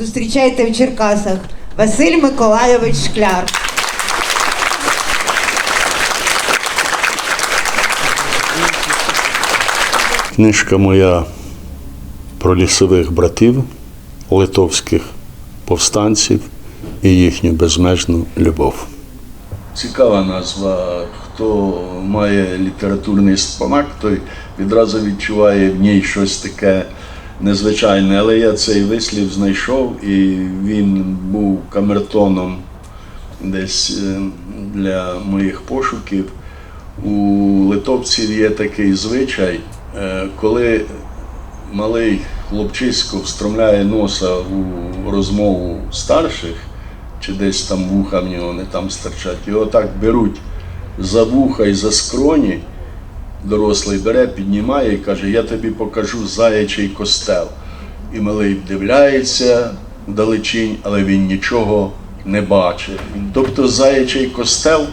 Зустрічайте в Черкасах Василь Миколайович Шкляр. Книжка моя про лісових братів, литовських повстанців і їхню безмежну любов. Цікава назва. Хто має літературний смак, той відразу відчуває в ній щось таке незвичайне. Але я цей вислів знайшов, і він був камертоном десь е, для моїх пошуків. У литовців є такий звичай, е, коли малий хлопчисько встромляє носа у розмову старших, чи десь там вуха в нього не там стирчать, його так беруть за вуха і за скроні, дорослий бере, піднімає і каже, я тобі покажу заячий костел. І малий вдивляється вдалечінь, але він нічого не бачить. Тобто заячий костел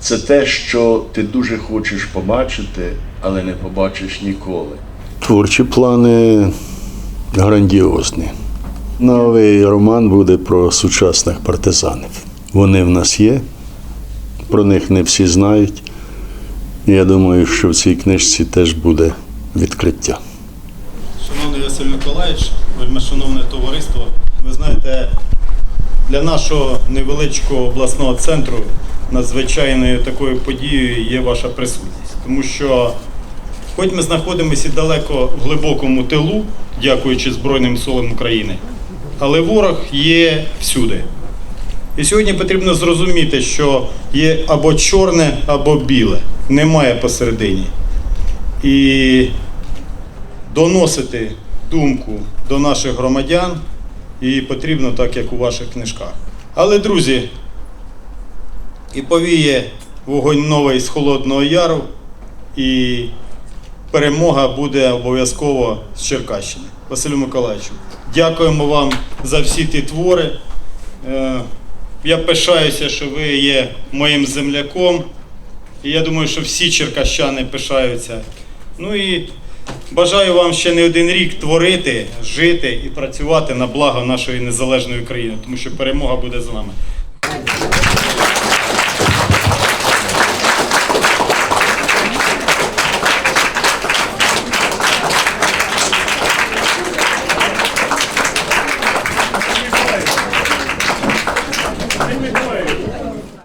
це те, що ти дуже хочеш побачити, але не побачиш ніколи. Творчі плани грандіозні. Новий роман буде про сучасних партизанів. Вони в нас є, про них не всі знають. Я думаю, що в цій книжці теж буде відкриття. Шановний Василь Миколаївич, вельмишановне товариство, ви знаєте, для нашого невеличкого обласного центру надзвичайною такою подією є ваша присутність. Тому що, хоч ми знаходимося далеко в глибокому тилу, дякуючи Збройним силам України, але ворог є всюди. І сьогодні потрібно зрозуміти, що є або чорне, або біле. Немає посередині. І доносити думку до наших громадян і потрібно так, як у ваших книжках. Але, друзі, і повіє вогонь новий з Холодного Яру, і перемога буде обов'язково з Черкащини. Василю Миколаївичу, дякуємо вам за всі ті твори. Я пишаюся, що ви є моїм земляком. І я думаю, що всі черкащани пишаються. Ну і бажаю вам ще не один рік творити, жити і працювати на благо нашої незалежної країни, тому що перемога буде з нами.